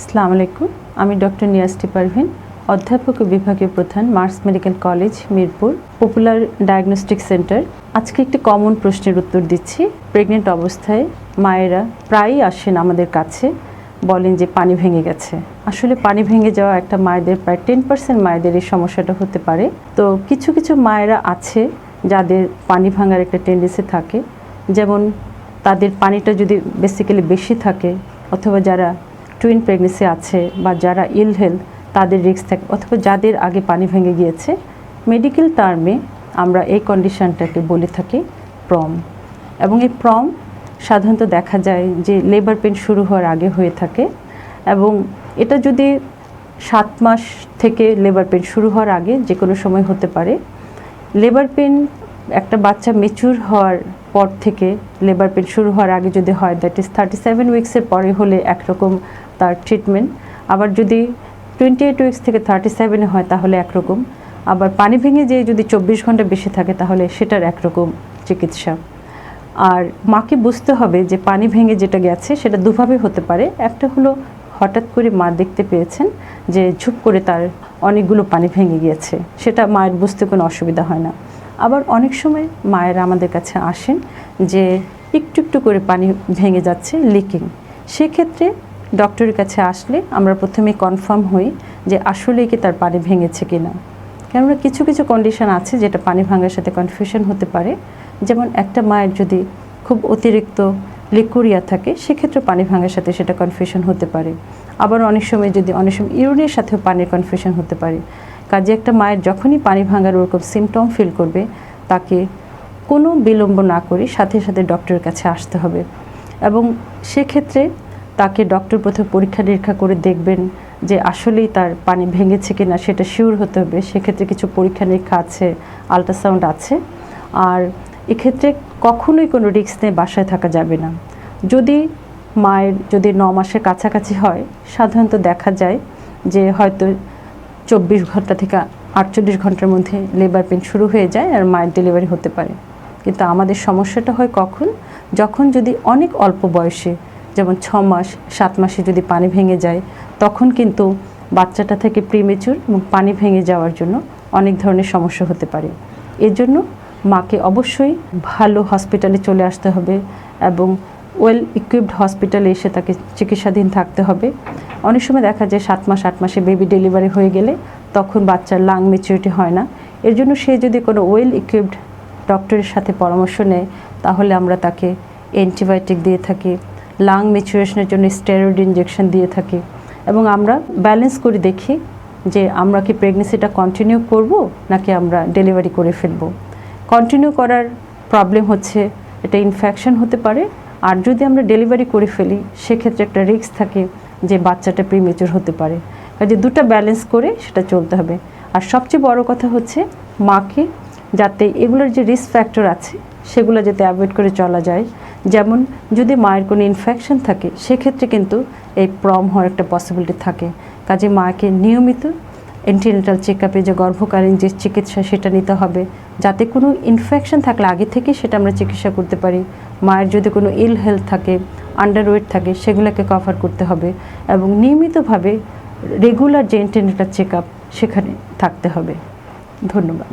আসসালামু আলাইকুম। আমি ডক্টর নিয়াজটি পারভিন অধ্যাপক ও বিভাগীয় প্রধান, Marks medical college, Mirpur, popular diagnostic centre. আজকে একটি কমন প্রশ্নের উত্তর দিচ্ছি। প্রেগনেন্ট অবস্থায় মায়েরা প্রায়ই আসেন আমাদের কাছে। বলেন যে পানি ভেঙে গেছে। আসলে পানি ভেঙে যাওয়া একটা মায়েদের প্রায় টেন পার্সেন্ট মায়েদের এই সমস্যাটা হতে পারে। তো কিছু কিছু মায়েরা আছে যাদের পানি ভাঙার একটা টেন্ডেন্সি থাকে। যেমন তাদের পানিটা যদি বেসিক্যালি বেশি থাকে অথবা যারা টুইন প্রেগনেন্সি আছে বা যারা ইল হেলথ তাদের রিস্ক থাকে। অথবা যাদের আগে পানি ভেঙে গিয়েছে মেডিকেল টার্মে আমরা এই কন্ডিশনটাকে বলে থাকি প্রম এবং এই প্রম সাধারণত দেখা যায় যে লেবার পেন শুরু হওয়ার আগে হয়ে থাকে এবং এটা যদি সাত মাস থেকে লেবার পেন শুরু হওয়ার আগে যে কোনো সময় হতে পারে লেবার পেন একটা বাচ্চা মেচুর হওয়ার পর থেকে লেবার পেন শুরু হওয়ার আগে যদি হয় দ্যাট ইজ থার্টি সেভেন উইক্সের পরে হলে একরকম তার ট্রিটমেন্ট আবার যদি টোয়েন্টি এইট উইক্স থেকে থার্টি সেভেনে হয় তাহলে একরকম। আবার পানি ভেঙে যেয়ে যদি চব্বিশ ঘণ্টা বেশি থাকে তাহলে সেটার একরকম চিকিৎসা। আর মাকে বুঝতে হবে যে পানি ভেঙে যেটা গেছে সেটা দুভাবে হতে পারে। একটা হলো হঠাৎ করে মা দেখতে পেয়েছেন যে ঝুপ করে তার অনেকগুলো পানি ভেঙে গিয়েছে, সেটা মায়ের বুঝতে কোনো অসুবিধা হয় না। আবার অনেক সময় মায়েরা আমাদের কাছে আসেন যে একটু একটু করে পানি ভেঙে যাচ্ছে লিকিং সেক্ষেত্রে ডক্টরের কাছে আসলে আমরা প্রথমে কনফার্ম হই যে আসলেই কি তার পানি ভেঙেছে কি না কেননা কিছু কিছু কন্ডিশন আছে যেটা পানি ভাঙার সাথে কনফিউশন হতে পারে। যেমন একটা মায়ের যদি খুব অতিরিক্ত লিকুরিয়া থাকে সেক্ষেত্রে পানি ভাঙার সাথে সেটা কনফিউশন হতে পারে। আবার অনেক সময় যদি, অনেক সময় ইউরিনের সাথেও পানির কনফিউশন হতে পারে। কাজে একটা মায়ের যখনই পানি ভাঙার ওরকম সিমটম ফিল করবে, তাকে কোনো বিলম্ব না করে সাথে সাথে ডক্টরের কাছে আসতে হবে। এবং সেক্ষেত্রে তাকে ডক্টর প্রথমে পরীক্ষা নিরীক্ষা করে দেখবেন যে আসলেই তার পানি ভেঙেছে কি না সেটা শিওর হতে হবে। সেক্ষেত্রে কিছু পরীক্ষা নিরীক্ষা আছে আলট্রাসাউন্ড আছে। আর এক্ষেত্রে কখনোই কোনো রিস্ক নিয়ে বাসায় থাকা যাবে না। যদি মায়ের, যদি ন মাসের কাছাকাছি হয়, সাধারণত দেখা যায় যে হয়তো চব্বিশ ঘণ্টা থেকে আটচল্লিশ ঘণ্টার মধ্যে লেবার পেন শুরু হয়ে যায় আর মায়ের ডেলিভারি হতে পারে। কিন্তু আমাদের সমস্যাটা হয় কখন? যখন যদি অনেক অল্প বয়সে, যেমন ছ মাস, সাত মাসে যদি পানি ভেঙে যায়, তখন কিন্তু বাচ্চাটা থেকে প্রিমেচুর এবং পানি ভেঙে যাওয়ার জন্য অনেক ধরনের সমস্যা হতে পারে। এর জন্য মাকে অবশ্যই ভালো হসপিটালে চলে আসতে হবে এবং ওয়েল ইকুইপড হসপিটালে এসে তাকে চিকিৎসাধীন থাকতে হবে। অনেক সময় দেখা যায় সাত মাস, আট মাসে বেবি ডেলিভারি হয়ে গেলে তখন বাচ্চার লাং মেচুরিটি হয় না। এর জন্য সে যদি কোনো ওয়েল ইকুইপড ডক্টরের সাথে পরামর্শ নেয়, তাহলে আমরা তাকে অ্যান্টিবায়োটিক দিয়ে থাকি লাং ম্যাচুরেশনের জন্য স্টেরয়েড ইঞ্জেকশন দিয়ে থাকি এবং আমরা ব্যালেন্স করে দেখি যে আমরা কি প্রেগনেন্সিটা কন্টিনিউ করব নাকি আমরা ডেলিভারি করে ফেলব। কন্টিনিউ করার প্রবলেম হচ্ছে, এটা ইনফেকশন হতে পারে। আর যদি আমরা ডেলিভারি করে ফেলি, সেক্ষেত্রে একটা রিস্ক থাকে যে বাচ্চাটা প্রিমেচুর হতে পারে। কাজে দুটো ব্যালেন্স করে সেটা চলতে হবে। আর সবচেয়ে বড় কথা হচ্ছে মাকে যাতে এগুলোর যে রিস্ক ফ্যাক্টর আছে, সেগুলো যাতে অ্যাভয়েড করে চলা যায়। যেমন যদি মায়ের কোনো ইনফেকশন থাকে, সেক্ষেত্রে কিন্তু এই প্রম হওয়ার একটা পসিবিলিটি থাকে। কাজে মাকে নিয়মিত অ্যান্টিনেটাল চেক আপে যে গর্ভকালীন যে চিকিৎসা সেটা নিতে হবে, যাতে কোনো ইনফেকশন থাকলে আগে থেকে সেটা আমরা চিকিৎসা করতে পারি। মায়ের যদি কোনো ইল হেলথ থাকে আন্ডারওয়েট থাকে, সেগুলোকে কভার করতে হবে এবং নিয়মিতভাবে রেগুলার যে এন্টিনেটাল চেক আপ সেখানে থাকতে হবে। ধন্যবাদ।